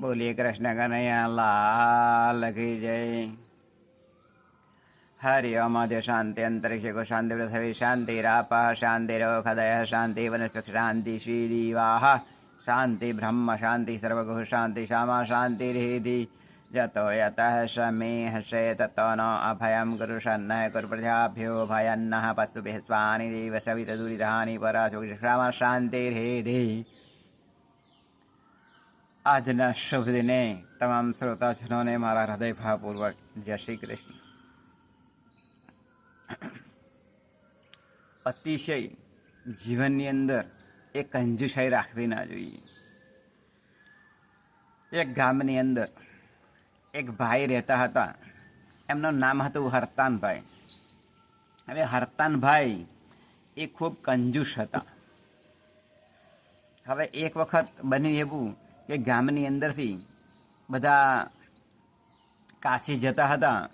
બોલીએ કૃષ્ણ કનૈયા, લાલ કી જય. હરિ ઓમ શાંતિ અંતરિક્ષ કો શાંતિ પૃથ્વી શાંતિ રાપ, શાંતિ રોખદય શાંતિ વનસ્પક્ષ શાંતિ શ્રી દીવાહ. શાંતિ બ્રહ્મ, શાંતિ સર્વગુહ, શાંતિ શ્યામા શાંતિ રીધિ. જતો યત શમે હશે તતો નો અભયમ ગુરુ શન્ન ગુરુ પ્રજાભ્યો ભયન્નઃ પશુભિः સ્વાનિ દેવ સવિત દુરિધાની પરા શાંતિ રીધિ. આજના શુભ દિને તમામ શ્રોતાજનોને મારા હૃદયભાવપૂર્વક જય શ્રી કૃષ્ણ. અતિશય જીવનની અંદર એ કંજુસાઈ રાખવી ના જોઈએ. એક ગામની અંદર એક ભાઈ રહેતા હતા. એમનું નામ હતું હરતાનભાઈ. હવે હરતાનભાઈ એ ખૂબ કંજૂસ હતા. હવે એક વખત બન્યું એવું કે ગામની અંદરથી બધા કાશી જતા હતા,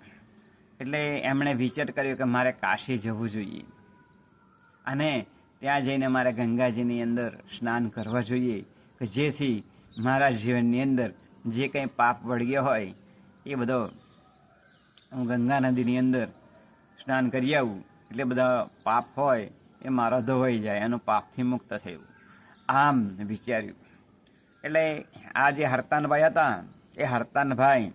એટલે એમણે વિચાર કર્યો કે મારે કાશી જવું જોઈએ. અને ત્યાં જઈને મારે ગંગાજીની અંદર સ્નાન કરવા જોઈએ, કે જેથી મારા જીવનની અંદર જે કંઈ પાપ વળગ્યો હોય, એ બધો હું ગંગા નદીની અંદર સ્નાન કરી આવું. એટલે બધા પાપ હોય એ મારો ધોવાઈ જાય, એનું પાપથી મુક્ત થયું. આમ વિચાર્યું. એટલે આ જે હરતાનભાઈ હતા, એ હરતાનભાઈ,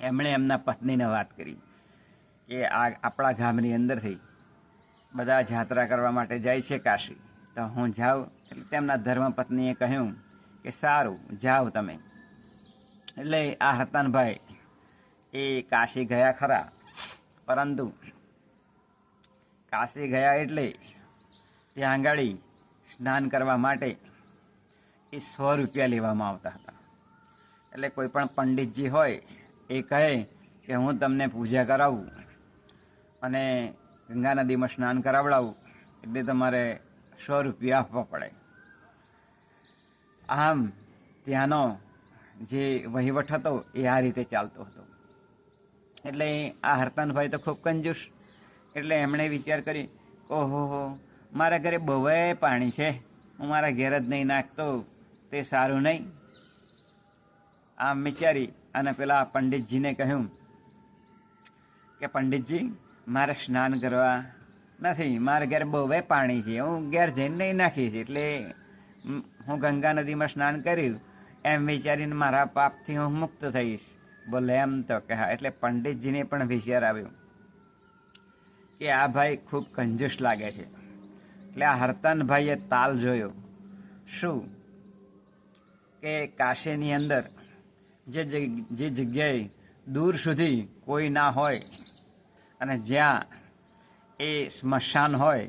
એમણે એમના પત્નીને વાત કરી કે આ આપણા ગામની અંદરથી બધા જાત્રા કરવા માટે જાય છે કાશી. તો હું જાઉં, એટલે તેમના ધર્મપત્નીએ કહ્યું કે સારું, જાઓ તમે. એટલે આ હરતાનભાઈ એ કાશી ગયા ખરા, પરંતુ કાશી ગયા એટલે ત્યાં આંગળી સ્નાન કરવા માટે એ સો રૂપિયા લેવામાં આવતા હતા. એટલે કોઈ પણ પંડિતજી હોય, એ કહે કે હું તમને પૂજા કરાવું અને ગંગા નદીમાં સ્નાન કરાવડાવું, એટલે તમારે સો રૂપિયા આપવા પડે. આમ ત્યાંનો જે વહીવટ હતો, એ આ રીતે ચાલતો હતો. એટલે આ હરતાનભાઈ તો ખૂબ કંજૂસ. એટલે એમણે વિચાર કરી, ઓહો, મારા ઘરે બહુએ પાણી છે. હું મારા ઘેર જ નહીં નાખતો. તે સારું નહીં. આમ વિચારી અને પેલા પંડિતજીને કહ્યું કે, પંડિતજી, મારે સ્નાન કરવા નથી. મારે ઘેર બહુએ પાણી છે. હું ઘેર જઈને નહીં નાખીશ. એટલે હું ગંગા નદીમાં સ્નાન કર્યું. એમ વિચારીને મારા પાપથી હું મુક્ત થઈશ. બોલે એમ તો કે, હા. એટલે પંડિતજીને પણ વિચાર આવ્યો કે, આ ભાઈ ખૂબ કંજૂસ લાગે છે. એટલે આ હરતનભાઈએ તાલ જોયો. શું? કે કાશીની અંદર જે જે જગ્યાએ દૂર સુધી કોઈ ના હોય અને જ્યાં એ સ્મશાન હોય,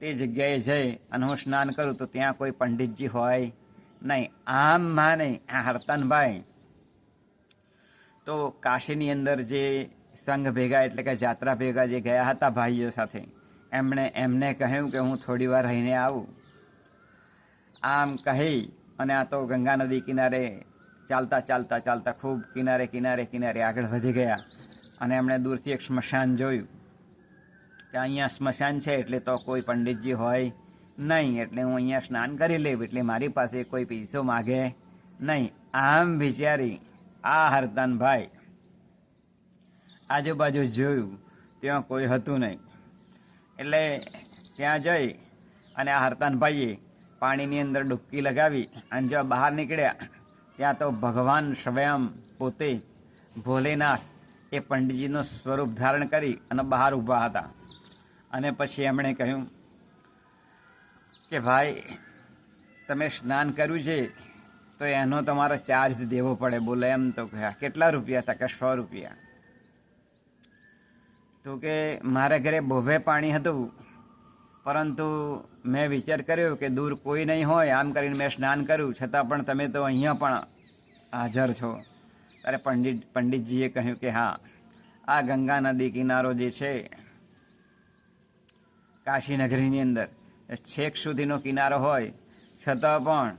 તે જગ્યાએ જઈ અને હું સ્નાન કરું તો ત્યાં કોઈ પંડિતજી હોય નહીં. આમ માને આ હરતનભાઈ. તો કાશીની અંદર જે સંઘ ભેગા એટલે કે જાત્રા ભેગા જે ગયા હતા ભાઈઓ સાથે, એમણે એમને કહ્યું કે હું થોડી વાર રહીને આવું. આમ કહી અને આ તો ગંગા નદી કિનારે ચાલતા ચાલતા ચાલતા ખૂબ કિનારે કિનારે કિનારે આગળ વધી ગયા. અને એમણે દૂરથી એક સ્મશાન જોયું. કે અહીંયા સ્મશાન છે એટલે તો કોઈ પંડિતજી હોય નહીં. એટલે હું અહીંયા સ્નાન કરી લેવું એટલે મારી પાસે કોઈ પૈસો માગે નહીં. આમ વિચારી આ હરતાનભાઈ આજુબાજુ જોયું, ત્યાં કોઈ હતું નહીં. એટલે ત્યાં જઈ અને આ હરતાનભાઈએ પાણીની અંદર ડૂબકી લગાવી અને જો બહાર નીકળ્યા, ત્યાં તો ભગવાન સ્વયં પોતે ભોલેનાથ એ પંડિતજીનું સ્વરૂપ ધારણ કરી અને બહાર ઊભા હતા. અને પછી એમણે કહ્યું કે ભાઈ, તમે સ્નાન કર્યું છે, તો એનો તમારો ચાર્જ દેવો પડે. બોલે એમ તો કહ્યા કેટલા રૂપિયા હતા? કે સો રૂપિયા? તો કે, મારા ઘરે બોભે પાણી હતું પરંતુ મેં વિચાર કર્યો કે દૂર કોઈ નહીં હોય, આમ કરીને મેં સ્નાન કર્યું. છતાં પણ તમે તો અહીંયા પણ હાજર છો. ત્યારે પંડિત, પંડિતજીએ કહ્યું કે હા, આ ગંગા નદી કિનારો જે છે, કાશીનગરીની અંદર છેક સુધીનો કિનારો હોય. છતાં પણ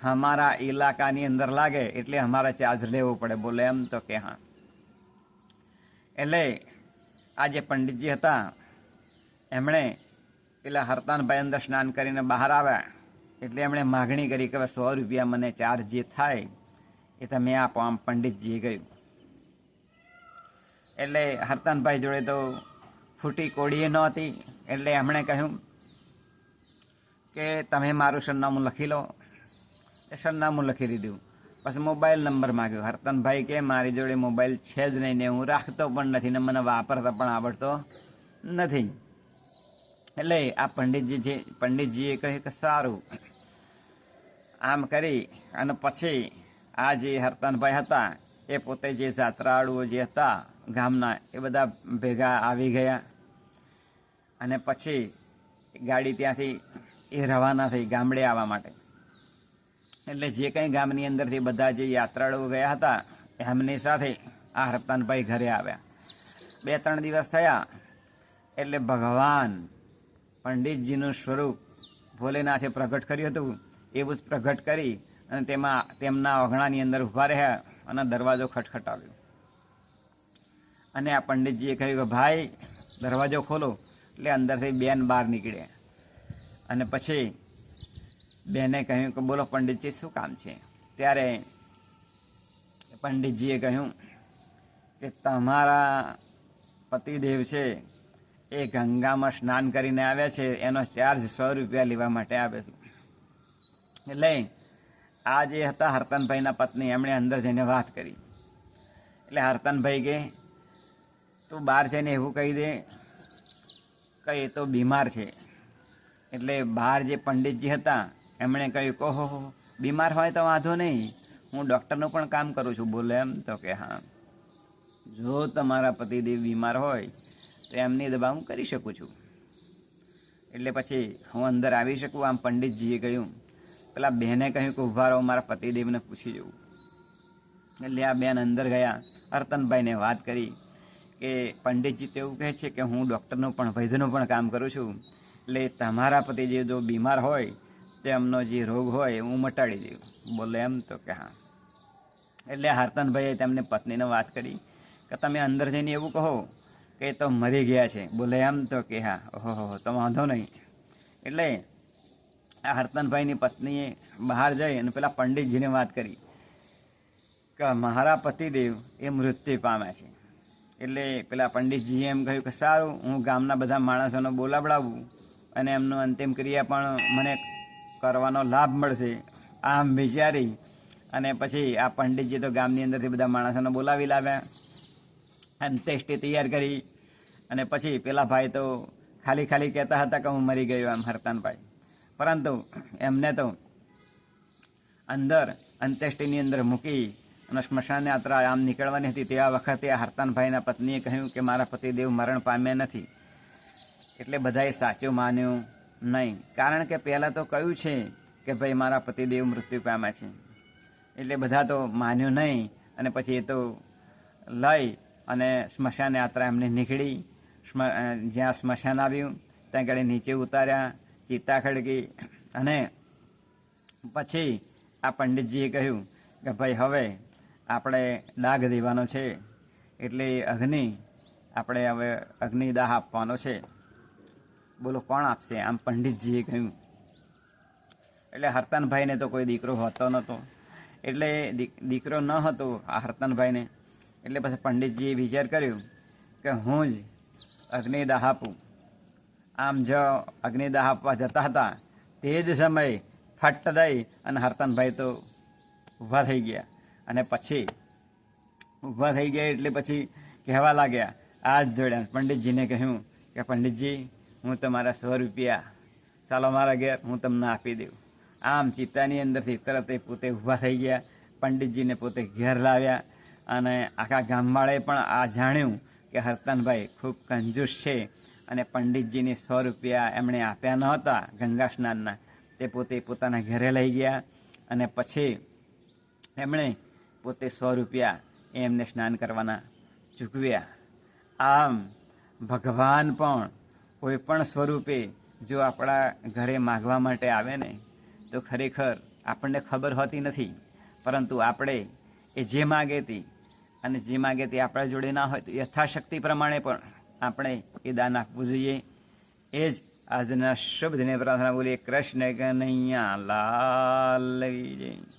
અમારા ઇલાકાની અંદર લાગે, એટલે અમારે ચાર્જ લેવો પડે. બોલે એમ તો કે હા. એટલે આ જે પંડિતજી હતા, એમણે પેલા હરતાનભાઈ અંદર સ્નાન કરીને બહાર આવ્યા એટલે એમણે માગણી કરી કે સો રૂપિયા મને ચાર્જ જે થાય એ તમે આપો. આમ પંડિતજીએ ગયું એટલે હરતાનભાઈ જોડે તો ફૂટી કોડીએ નહોતી એટલે એમણે કહ્યું કે તમે મારું સરનામું લખી લો. એ સરનામું લખી દીધું. પછી મોબાઈલ નંબર માગ્યો. હરતનભાઈ કે, મારી જોડે મોબાઈલ છે જ નહીં ને હું રાખતો પણ નથી ને મને વાપરતા પણ આવડતો નથી. એટલે આ પંડિતજી જે, પંડિતજીએ કહે કે સારું. આમ કરી અને પછી આ જે હરતાનભાઈ હતા, એ પોતે જે જાત્રાળુઓ જે હતા, ગામના, એ બધા ભેગા આવી ગયા. અને પછી ગાડી ત્યાંથી એ રવાના થઈ ગામડે આવવા માટે. એટલે જે કંઈ ગામની અંદરથી બધા જે યાત્રાળુઓ ગયા હતા એમની સાથે આ હરતાનભાઈ ઘરે આવ્યા. બે ત્રણ દિવસ થયા, એટલે ભગવાન પંડિતજીનું સ્વરૂપ ભોલેનાથે પ્રગટ કર્યું હતું. એવું જ પ્રગટ કરી અને તેમાં તેમના ઓઘણાની અંદર ઊભા રહ્યા અને દરવાજો ખટખટાવ્યો. અને આ પંડિતજીએ કહ્યું કે, ભાઈ, દરવાજો ખોલો. એટલે અંદરથી બેન બહાર નીકળ્યા. અને પછી બેને કહ્યું કે, બોલો પંડિતજી, શું કામ છે? ત્યારે પંડિતજીએ કહ્યું કે, તમારા પતિદેવ છે એ ગંગામાં સ્નાન કરીને આવ્યા છે, એનો ચાર્જ સો રૂપિયા લેવા માટે આવે છે. એટલે આ જે હતા હરતનભાઈના પત્ની, એમણે અંદર જઈને વાત કરી. એટલે હરતનભાઈ કે, તું બહાર જઈને એવું કહી દે, કે એ તો બીમાર છે. એટલે બહાર જે પંડિતજી હતા, એમણે કહ્યું કહો બીમાર હોય તો વાંધો નહીં. હું ડૉક્ટરનું પણ કામ કરું છું. બોલે એમ તો કે, હા. જો તમારા પતિદેવ બીમાર હોય તો એમની દવા હું કરી શકું છું. એટલે પછી હું અંદર આવી શકું, આમ પંડિતજીએ કહ્યું. પેલા બહેને કહ્યું કે ઊભા રહો, મારા પતિદેવને પૂછી જવું એટલે આ બેન અંદર ગયા. અર્તનભાઈને વાત કરી કે પંડિતજી તો એવું કહે છે કે હું ડૉક્ટરનું પણ, વૈદ્યનું પણ કામ કરું છું. એટલે તમારા પતિદેવ જો બીમાર હોય, તો એમનો જે રોગ હોય, હું મટાડી દઉં બોલે એમ તો કે હા. એટલે હાર્તનભાઈએ તેમને પત્નીને વાત કરી કે તમે અંદર જઈને એવું કહો. કે તો મરી ગયા છે. બોલે એમ તો કે હા, ઓહો તો વાંધો નહીં. એટલે આ હરતનભાઈની પત્નીએ બહાર જઈ અને પેલા પંડિતજીને વાત કરી કે મારા પતિદેવ એ મૃત્યુ પામ્યા છે. એટલે પેલા પંડિતજીએ એમ કહ્યું કે સારું, હું ગામના બધા માણસોને બોલાવડાવું અને એમનું અંતિમ ક્રિયા પણ મને કરવાનો લાભ મળશે. આમ વિચારી અને પછી આ પંડિતજી તો ગામની અંદરથી બધા માણસોને બોલાવી લાવ્યા. અંત્યેષ્ટિ તૈયાર કરી. અને પછી પેલા ભાઈ તો ખાલી ખાલી કહેતા હતા કે હું મરી ગયો એમ, હરતાનભાઈ. પરંતુ એમને તો અંદર અંત્યેષ્ટિની અંદર મૂકી અને સ્મશાન યાત્રા આમ નીકળવાની હતી. તેવા વખતે આ હરતાનભાઈના પત્નીએ કહ્યું કે મારા પતિદેવ મરણ પામ્યા નથી. એટલે બધાએ સાચું માન્યું નહીં. કારણ કે પહેલાં તો કહ્યું છે કે ભાઈ, મારા પતિદેવ મૃત્યુ પામ્યા છે. એટલે બધા તો માન્યું નહીં. અને પછી એ તો લઈ અને સ્મશાન યાત્રા એમને નીકળી. જ્યાં સ્મશાન આવ્યું, ત્યાં આગળ નીચે ઉતાર્યા, ચિત્તા ખડકી અને પછી આ પંડિતજીએ કહ્યું કે ભાઈ, હવે આપણે દાગ દેવાનો છે. એટલે અગ્નિ, આપણે હવે અગ્નિદાહ આપવાનો છે. બોલો, કોણ આપશે? આમ પંડિતજીએ કહ્યું. એટલે હરતનભાઈને તો કોઈ દીકરો હોતો નહોતો. એટલે દીકરો ન હતો આ હરતાનભાઈને. એટલે પછી પંડિતજીએ વિચાર કર્યો કે હું જ અગ્નિદાહ આપું. આમ જો અગ્નિદાહ આપવા જતા હતા. તે જ સમયે ફટ દઈ અને હરતનભાઈ તો ઊભા થઈ ગયા. અને પછી ઊભા થઈ ગયા એટલે પછી કહેવા લાગ્યા, આ જ જોડ્યા પંડિતજીને કહ્યું કે પંડિતજી, હું તમારા સો રૂપિયા, ચાલો મારા ઘેર, હું તમને આપી દઉં. આમ ચિત્તાની અંદરથી તરત એ પોતે ઊભા થઈ ગયા. પંડિતજીને પોતે ઘેર લાવ્યા. અને આખા ગામવાળાએ પણ આ જાણ્યું કે હરતનભાઈ ખૂબ કંજૂસ છે અને પંડિતજીને સો રૂપિયા એમણે આપ્યા નહોતા ગંગા સ્નાનના. તે પોતે પોતાના ઘરે લઈ ગયા અને પછી એમણે પોતે સો રૂપિયા એમને સ્નાન કરવાના ચૂકવ્યા. આમ ભગવાન પણ કોઈ પણ સ્વરૂપે જો આપણા ઘરે માગવા માટે આવે ને, તો ખરેખર આપણને ખબર હોતી નથી. પરંતુ આપણે એ જે માગે તે અને જે માગે તે આપણા જોડે ના હોય તો યથાશક્તિ પ્રમાણે પણ આપણે એ દાન આપવું જોઈએ. એ જ આજના શુભ દિને પ્રાર્થના બોલીએ, કૃષ્ણ કનૈયા લાલ લઈ જય.